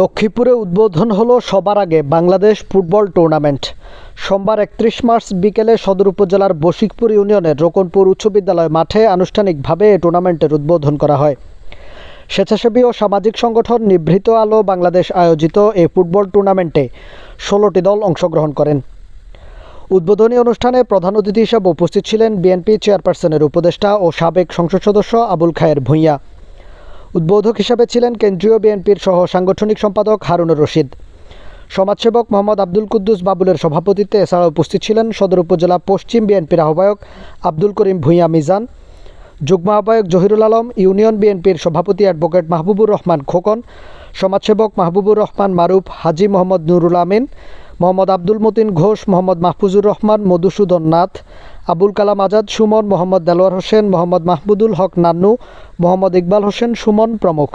লক্ষ্মীপুরে উদ্বোধন হলো সবার আগে বাংলাদেশ ফুটবল টুর্নামেন্ট। সোমবার একত্রিশ মার্চ বিকেলে সদর উপজেলার বশিকপুর ইউনিয়নের রোকনপুর উচ্চ বিদ্যালয় মাঠে আনুষ্ঠানিকভাবে এই টুর্নামেন্টের উদ্বোধন করা হয়। স্বেচ্ছাসেবী ও সামাজিক সংগঠন নিভৃত আলো বাংলাদেশ আয়োজিত এই ফুটবল টুর্নামেন্টে ষোলোটি দল অংশগ্রহণ করেন। উদ্বোধনী অনুষ্ঠানে প্রধান অতিথি হিসেবে উপস্থিত ছিলেন বিএনপি চেয়ারপারসনের উপদেষ্টা ও সাবেক সংসদ সদস্য আবুল খায়ের ভূঁইয়া। উদ্বোধক হিসাবে ছিলেন কেন্দ্রীয় বিএনপির সহ সাংগঠনিক সম্পাদক হারুনুর রশিদ। সমাজসেবক মোহাম্মদ আব্দুল কুদ্দুস বাবুলের সভাপতিত্বে এছাড়া উপস্থিত ছিলেন সদর উপজেলা পশ্চিম বিএনপির আহ্বায়ক আব্দুল করিম ভূঁইয়া মিজান, যুগ্ম আহ্বায়ক জহিরুল আলম, ইউনিয়ন বিএনপির সভাপতি অ্যাডভোকেট মাহবুবুর রহমান খোকন, সমাজসেবক মাহবুবুর রহমান মারুফ, হাজি মোহাম্মদ নুরুল আমিন মোহাম্মদ আব্দুল মতিন ঘোষ, মোহাম্মদ মাহফুজুর রহমান, মধুসূদন নাথ, আবুল কালাম আজাদ, সুমন, মোহাম্মদ দেলোয়ার হোসেন, মোহাম্মদ মাহমুদুল হক নান্নু, মোহাম্মদ ইকবাল হোসেন, সুমন প্রমুখ।